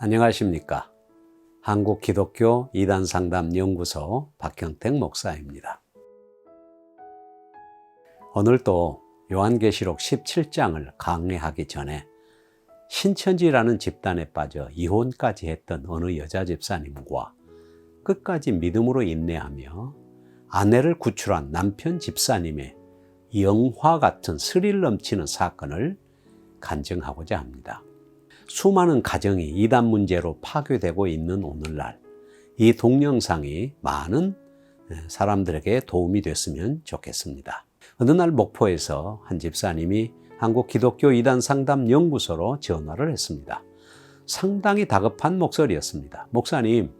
안녕하십니까. 한국 기독교 이단 상담 연구소 박형택 목사입니다. 오늘도 요한계시록 17장을 강의하기 전에 신천지라는 집단에 빠져 이혼까지 했던 어느 여자 집사님과 끝까지 믿음으로 인내하며 아내를 구출한 남편 집사님의 영화 같은 스릴 넘치는 사건을 간증하고자 합니다. 수많은 가정이 이단 문제로 파괴되고 있는 오늘날 이 동영상이 많은 사람들에게 도움이 됐으면 좋겠습니다. 어느 날 목포에서 한 집사님이 한국 기독교 이단 상담 연구소로 전화를 했습니다. 상당히 다급한 목소리였습니다. 목사님,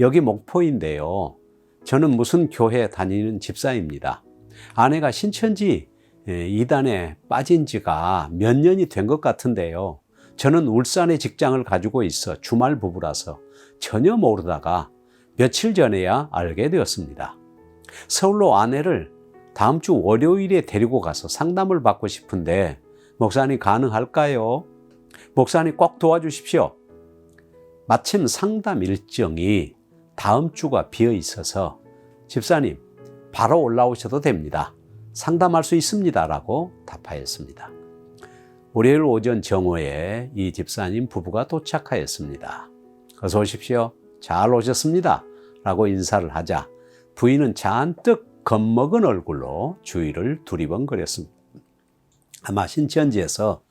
여기 목포인데요. 저는 무슨 교회 다니는 집사입니다. 아내가 신천지 이단에 빠진 지가 몇 년이 된 것 같은데요. 저는 울산에 직장을 가지고 있어 주말 부부라서 전혀 모르다가 며칠 전에야 알게 되었습니다. 서울로 아내를 다음 주 월요일에 데리고 가서 상담을 받고 싶은데 목사님 가능할까요? 목사님 꼭 도와주십시오. 마침 상담 일정이 다음 주가 비어 있어서 집사님 바로 올라오셔도 됩니다. 상담할 수 있습니다. 라고 답하였습니다. 월요일 오전 정오에 이 집사님 부부가 도착하였습니다. 어서 오십시오. 잘 오셨습니다. 라고 인사를 하자 부인은 잔뜩 겁먹은 얼굴로 주위를 두리번거렸습니다. 아마 신천지에서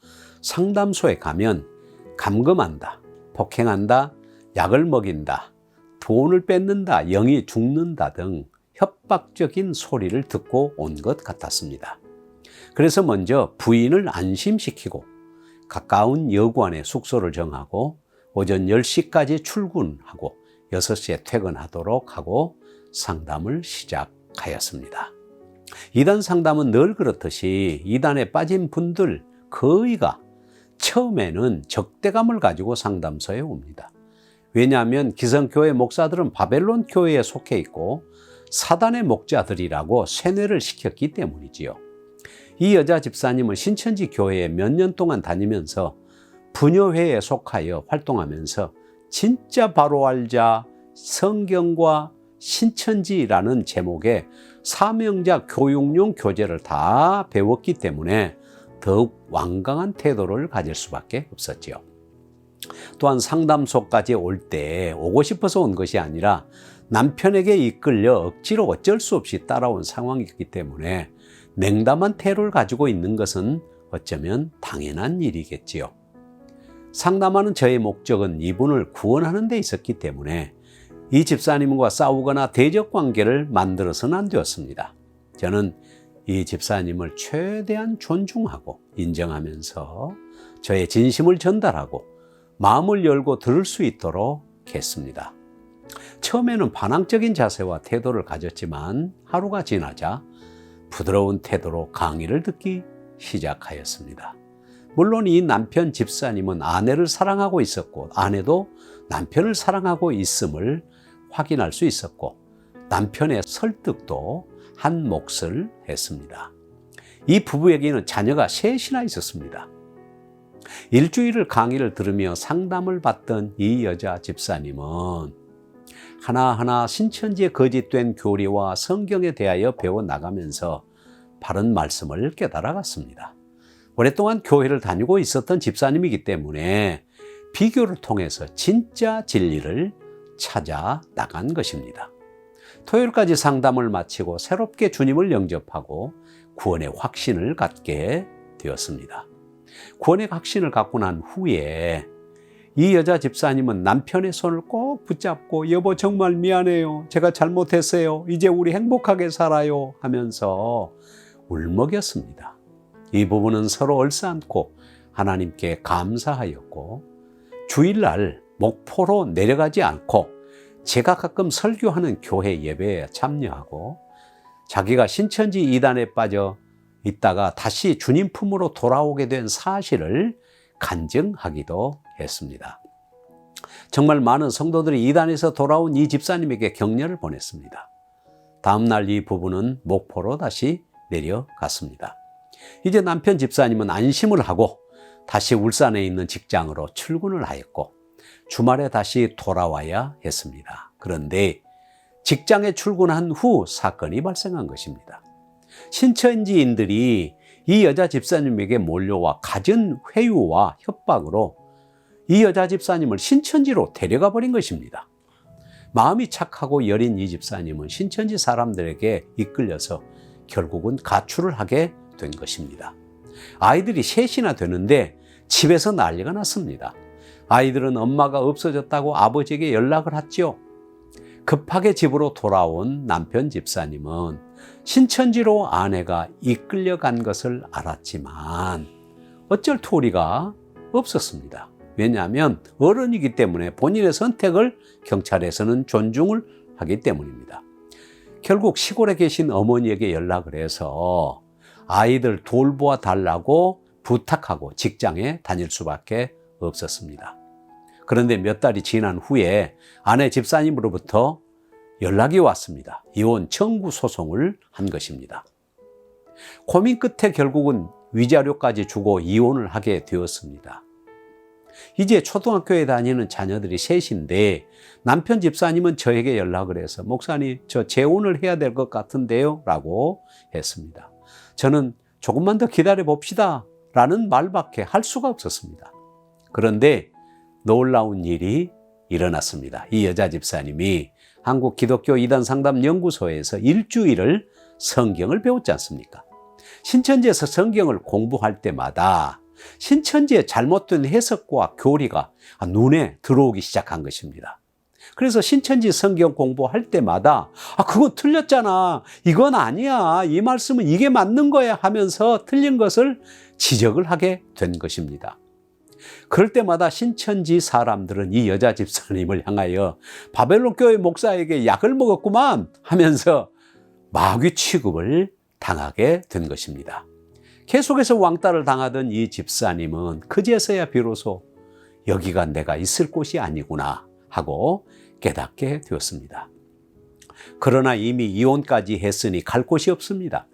상담소에 가면 감금한다, 폭행한다, 약을 먹인다, 돈을 뺏는다, 영이 죽는다 등 협박적인 소리를 듣고 온 것 같았습니다. 그래서 먼저 부인을 안심시키고 가까운 여관에 숙소를 정하고 오전 10시까지 출근하고 6시에 퇴근하도록 하고 상담을 시작하였습니다. 이단 상담은 늘 그렇듯이 이단에 빠진 분들 거의가 처음에는 적대감을 가지고 상담소에 옵니다. 왜냐하면 기성교회 목사들은 바벨론 교회에 속해 있고 사단의 목자들이라고 세뇌를 시켰기 때문이지요. 이 여자 집사님은 신천지 교회에 몇 년 동안 다니면서 부녀회에 속하여 활동하면서 진짜 바로 알자 성경과 신천지라는 제목의 사명자 교육용 교재를 다 배웠기 때문에 더욱 완강한 태도를 가질 수밖에 없었지요. 또한 상담소까지 올 때 오고 싶어서 온 것이 아니라 남편에게 이끌려 억지로 어쩔 수 없이 따라온 상황이기 때문에 냉담한 태도를 가지고 있는 것은 어쩌면 당연한 일이겠지요. 상담하는 저의 목적은 이분을 구원하는 데 있었기 때문에 이 집사님과 싸우거나 대적 관계를 만들어서는 안 되었습니다. 저는 이 집사님을 최대한 존중하고 인정하면서 저의 진심을 전달하고 마음을 열고 들을 수 있도록 했습니다. 처음에는 반항적인 자세와 태도를 가졌지만 하루가 지나자 부드러운 태도로 강의를 듣기 시작하였습니다. 물론 이 남편 집사님은 아내를 사랑하고 있었고 아내도 남편을 사랑하고 있음을 확인할 수 있었고 남편의 설득도 한 몫을 했습니다. 이 부부에게는 자녀가 셋이나 있었습니다. 일주일을 강의를 들으며 상담을 받던 이 여자 집사님은 하나하나 신천지의 거짓된 교리와 성경에 대하여 배워 나가면서 바른 말씀을 깨달아갔습니다. 오랫동안 교회를 다니고 있었던 집사님이기 때문에 비교를 통해서 진짜 진리를 찾아 나간 것입니다. 토요일까지 상담을 마치고 새롭게 주님을 영접하고 구원의 확신을 갖게 되었습니다. 구원의 확신을 갖고 난 후에 이 여자 집사님은 남편의 손을 꼭 붙잡고 여보 정말 미안해요. 제가 잘못했어요. 이제 우리 행복하게 살아요. 하면서 울먹였습니다. 이 부분은 서로 얼싸안고 하나님께 감사하였고 주일날 목포로 내려가지 않고 제가 가끔 설교하는 교회 예배에 참여하고 자기가 신천지 이단에 빠져 있다가 다시 주님 품으로 돌아오게 된 사실을 간증하기도 했습니다. 정말 많은 성도들이 이단에서 돌아온 이 집사님에게 격려를 보냈습니다. 다음날 이 부부는 목포로 다시 내려갔습니다. 이제 남편 집사님은 안심을 하고 다시 울산에 있는 직장으로 출근을 하였고 주말에 다시 돌아와야 했습니다. 그런데 직장에 출근한 후 사건이 발생한 것입니다. 신천지인들이 이 여자 집사님에게 몰려와 갖은 회유와 협박으로 이 여자 집사님을 신천지로 데려가 버린 것입니다. 마음이 착하고 여린 이 집사님은 신천지 사람들에게 이끌려서 결국은 가출을 하게 된 것입니다. 아이들이 셋이나 되는데 집에서 난리가 났습니다. 아이들은 엄마가 없어졌다고 아버지에게 연락을 했죠. 급하게 집으로 돌아온 남편 집사님은 신천지로 아내가 이끌려간 것을 알았지만 어쩔 토리가 없었습니다. 왜냐하면 어른이기 때문에 본인의 선택을 경찰에서는 존중을 하기 때문입니다. 결국 시골에 계신 어머니에게 연락을 해서 아이들 돌보아 달라고 부탁하고 직장에 다닐 수밖에 없었습니다. 그런데 몇 달이 지난 후에 아내 집사님으로부터 연락이 왔습니다. 이혼 청구 소송을 한 것입니다. 고민 끝에 결국은 위자료까지 주고 이혼을 하게 되었습니다. 이제 초등학교에 다니는 자녀들이 셋인데 남편 집사님은 저에게 연락을 해서 목사님 저 재혼을 해야 될 것 같은데요 라고 했습니다. 저는 조금만 더 기다려 봅시다 라는 말밖에 할 수가 없었습니다. 그런데 놀라운 일이 일어났습니다. 이 여자 집사님이 한국 기독교 이단 상담 연구소에서 일주일을 성경을 배웠지 않습니까? 신천지에서 성경을 공부할 때마다 신천지의 잘못된 해석과 교리가 눈에 들어오기 시작한 것입니다. 그래서 신천지 성경 공부할 때마다 아 그건 틀렸잖아. 이건 아니야. 이 말씀은 이게 맞는 거야 하면서 틀린 것을 지적을 하게 된 것입니다. 그럴 때마다 신천지 사람들은 이 여자 집사님을 향하여 바벨론 교회 목사에게 약을 먹었구만 하면서 마귀 취급을 당하게 된 것입니다. 계속해서 왕따를 당하던 이 집사님은 그제서야 비로소 여기가 내가 있을 곳이 아니구나 하고 깨닫게 되었습니다. 그러나 이미 이혼까지 했으니 갈 곳이 없습니다.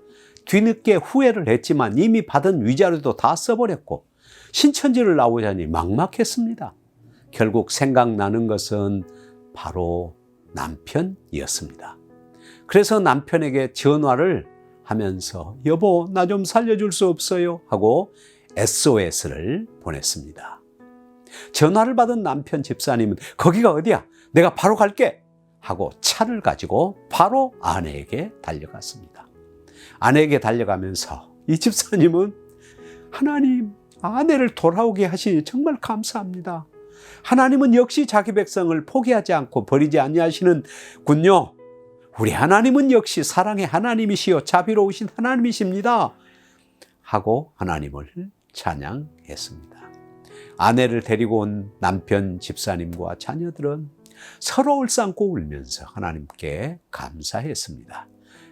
뒤늦게 후회를 했지만 이미 받은 위자료도 다 써버렸고 신천지를 나오자니 막막했습니다. 결국 생각나는 것은 바로 남편이었습니다. 그래서 남편에게 전화를 하면서 여보 나 좀 살려줄 수 없어요 하고 SOS를 보냈습니다. 전화를 받은 남편 집사님은 거기가 어디야? 내가 바로 갈게 하고 차를 가지고 바로 아내에게 달려갔습니다. 아내에게 달려가면서 이 집사님은 하나님 아내를 돌아오게 하시니 정말 감사합니다. 하나님은 역시 자기 백성을 포기하지 않고 버리지 아니하시는 군요. 우리 하나님은 역시 사랑의 하나님이시요 자비로우신 하나님이십니다. 하고 하나님을 찬양했습니다. 아내를 데리고 온 남편 집사님과 자녀들은 서로 울상고 울면서 하나님께 감사했습니다.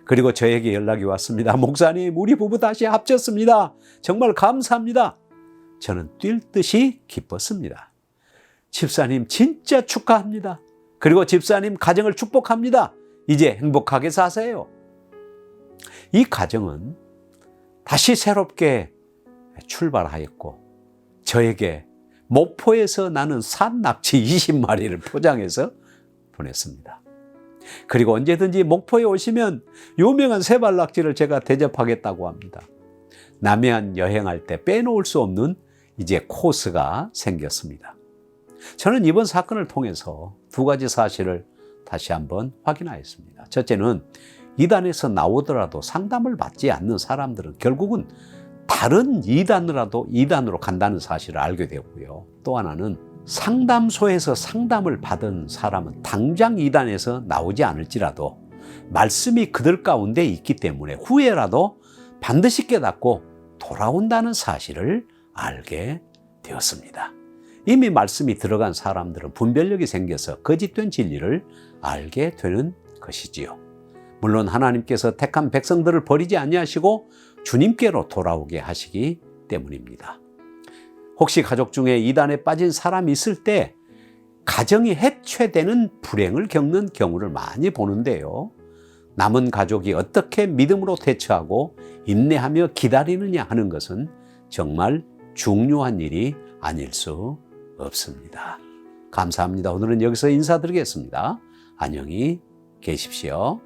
그리고 저에게 연락이 왔습니다. 목사님, 우리 부부 다시 합쳤습니다. 정말 감사합니다. 저는 뛸 듯이 기뻤습니다. 집사님, 진짜 축하합니다. 그리고 집사님 가정을 축복합니다. 이제 행복하게 사세요. 이 가정은 다시 새롭게 출발하였고, 저에게 목포에서 나는 산 낙지 20마리를 포장해서 보냈습니다. 그리고 언제든지 목포에 오시면 유명한 세발낙지를 제가 대접하겠다고 합니다. 남해안 여행할 때 빼놓을 수 없는 이제 코스가 생겼습니다. 저는 이번 사건을 통해서 두 가지 사실을 다시 한번 확인하였습니다. 첫째는 이단에서 나오더라도 상담을 받지 않는 사람들은 결국은 다른 이단으로도 이단으로 간다는 사실을 알게 되었고요. 또 하나는 상담소에서 상담을 받은 사람은 당장 이단에서 나오지 않을지라도 말씀이 그들 가운데 있기 때문에 후회라도 반드시 깨닫고 돌아온다는 사실을 알게 되었습니다. 이미 말씀이 들어간 사람들은 분별력이 생겨서 거짓된 진리를 알게 되는 것이지요. 물론 하나님께서 택한 백성들을 버리지 아니하시고 주님께로 돌아오게 하시기 때문입니다. 혹시 가족 중에 이단에 빠진 사람이 있을 때 가정이 해체되는 불행을 겪는 경우를 많이 보는데요. 남은 가족이 어떻게 믿음으로 대처하고 인내하며 기다리느냐 하는 것은 정말 중요한 일이 아닐 수 없습니다. 감사합니다. 오늘은 여기서 인사드리겠습니다. 안녕히 계십시오.